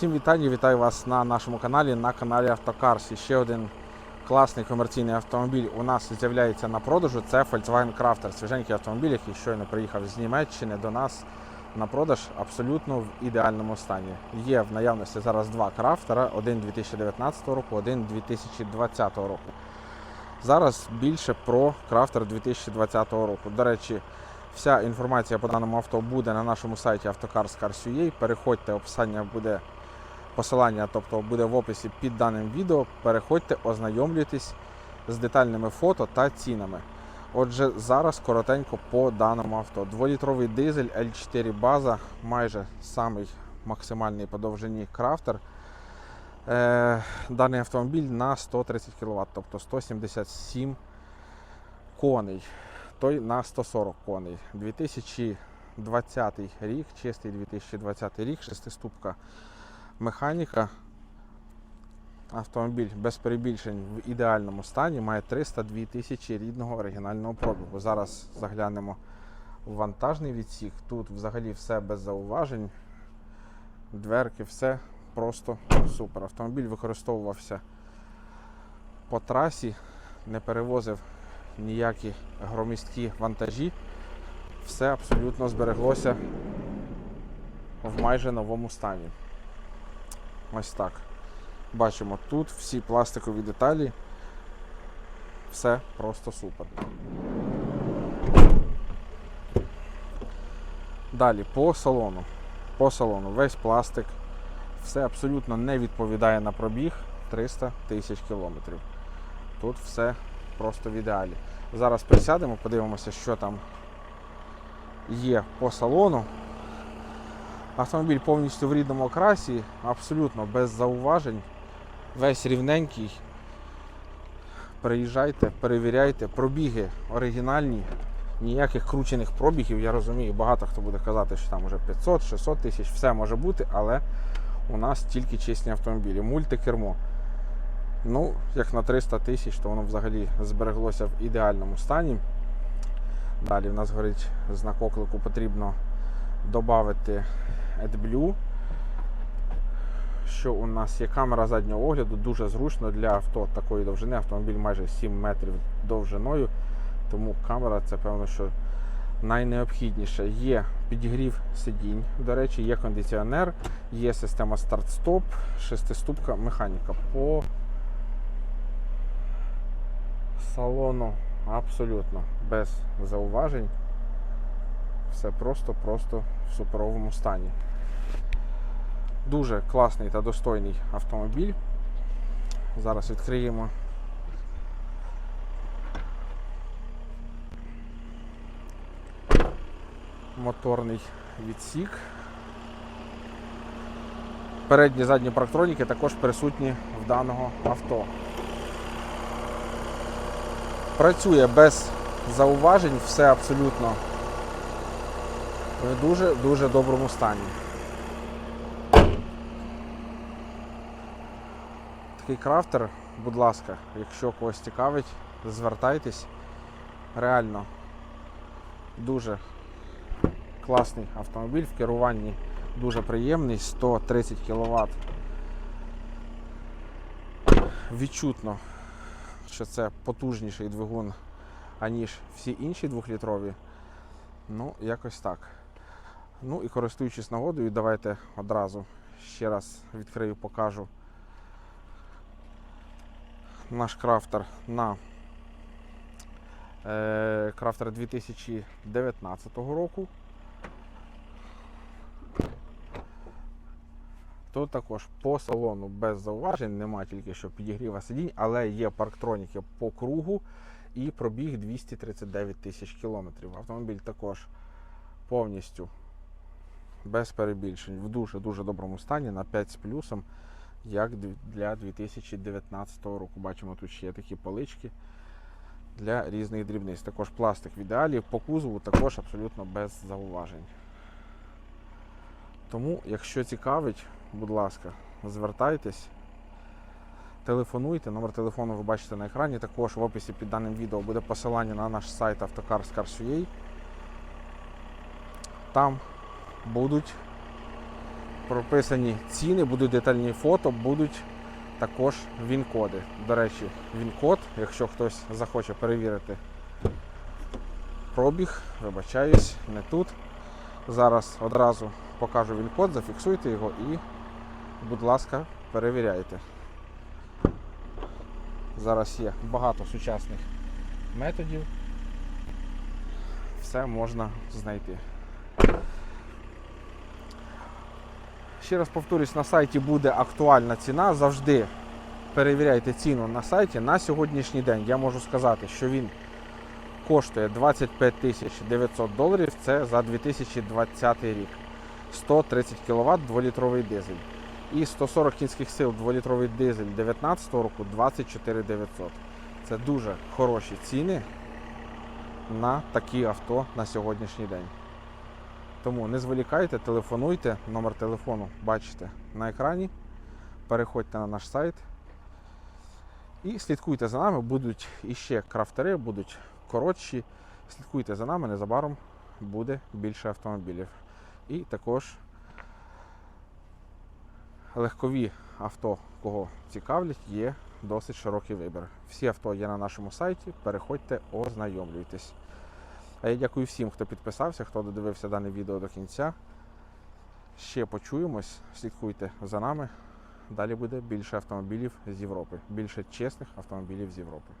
Всім вітання, вітаю вас на нашому каналі, на каналі Автокарс. І ще один класний комерційний автомобіль у нас з'являється на продажу. Це Volkswagen Crafter. Свіженький автомобіль, який щойно приїхав з Німеччини до нас на продаж абсолютно в ідеальному стані. Є в наявності зараз два крафтера: один 2019 року, один 2020 року. Зараз більше про крафтер 2020 року. До речі, вся інформація по даному авто буде на нашому сайті автокарс.car.ua. Переходьте, описання буде посилання, тобто буде в описі під даним відео. Переходьте, ознайомлюйтесь з детальними фото та цінами. Отже, зараз коротенько по даному авто. Дволітровий дизель L4 база, майже самий максимальний по довжині крафтер. Е, даний автомобіль на 130 кВт, тобто 177 коней. Той на 140 коней. 2020 рік, чистий 2020 рік, шестиступка механіка. Автомобіль без перебільшень в ідеальному стані, має 302 тисячі рідного оригінального пробігу. Зараз заглянемо в вантажний відсік. Тут взагалі все без зауважень. Дверки, все просто супер. Автомобіль використовувався по трасі, не перевозив ніякі громісткі вантажі. Все абсолютно збереглося в майже новому стані. Ось так. Бачимо тут всі пластикові деталі. Все просто супер. Далі по салону. По салону весь пластик. Все абсолютно не відповідає на пробіг 300 тисяч кілометрів. Тут все просто в ідеалі. Зараз присядемо, подивимося, що там є по салону. Автомобіль повністю в рідному окрасі, абсолютно без зауважень. Весь рівненький. Приїжджайте, перевіряйте, пробіги оригінальні, ніяких кручених пробігів. Я розумію, багато хто буде казати, що там уже 500-600 тисяч, все може бути, але у нас тільки чесні автомобілі. Мультикермо. Ну, як на 300 тисяч, то воно взагалі збереглося в ідеальному стані. Далі в нас горить знак оклику, потрібно додати AdBlue. Що у нас є камера заднього огляду, дуже зручно для авто такої довжини. Автомобіль майже 7 метрів довжиною, тому камера це певно, що найнеобхідніше. Є підігрів сидінь, до речі, є кондиціонер, є система старт-стоп, шестиступка механіка. По салону абсолютно без зауважень. Все просто-просто в суперовому стані. Дуже класний та достойний автомобіль. Зараз відкриємо. Моторний відсік. Передні задні парктроніки також присутні в даного авто. Працює без зауважень, все абсолютно в дуже-дуже доброму стані. Такий крафтер, будь ласка, якщо когось цікавить, звертайтесь. Реально дуже класний автомобіль в керуванні дуже приємний, 130 кВт. Відчутно, що це потужніший двигун, аніж всі інші двохлітрові. Ну, якось так. Ну і користуючись нагодою, давайте одразу ще раз відкрию, покажу наш крафтер на е, крафтер 2019 року. Тут також по салону без зауважень, нема тільки що підігріва сидінь, але є парктроніки по кругу і пробіг 239 тисяч кілометрів. Автомобіль також повністю без перебільшень в дуже-дуже доброму стані на 5 з плюсом, як для 2019 року. Бачимо, тут ще є такі полички для різних дрібниць. Також пластик в ідеалі, по кузову також абсолютно без зауважень. Тому, якщо цікавить, будь ласка, звертайтесь, телефонуйте. Номер телефону ви бачите на екрані. Також в описі під даним відео буде посилання на наш сайт автокарс.car.ua. Там будуть прописані ціни, будуть детальні фото, будуть також він-коди. До речі, він-код, якщо хтось захоче перевірити пробіг, вибачаюсь, не тут. Зараз одразу покажу він-код, зафіксуйте його і, будь ласка, перевіряйте. Зараз є багато сучасних методів. Все можна знайти. Ще раз повторюсь, на сайті буде актуальна ціна. Завжди перевіряйте ціну на сайті. На сьогоднішній день я можу сказати, що він коштує 25 тисяч 900 доларів. Це за 2020 рік. 130 кВт 2-літровий дизель. І 140 кінських сил 2-літровий дизель 2019 року 24 900. Це дуже хороші ціни на такі авто на сьогоднішній день. Тому не зволікайте, телефонуйте, номер телефону бачите на екрані. Переходьте на наш сайт і слідкуйте за нами. Будуть іще крафтери, будуть коротші. Слідкуйте за нами, незабаром буде більше автомобілів. І також легкові авто, кого цікавлять, є досить широкий вибір. Всі авто є на нашому сайті. Переходьте, ознайомлюйтесь. А я дякую всім, хто підписався, хто додивився дане відео до кінця. Ще почуємось, слідкуйте за нами. Далі буде більше автомобілів з Європи, більше чесних автомобілів з Європи.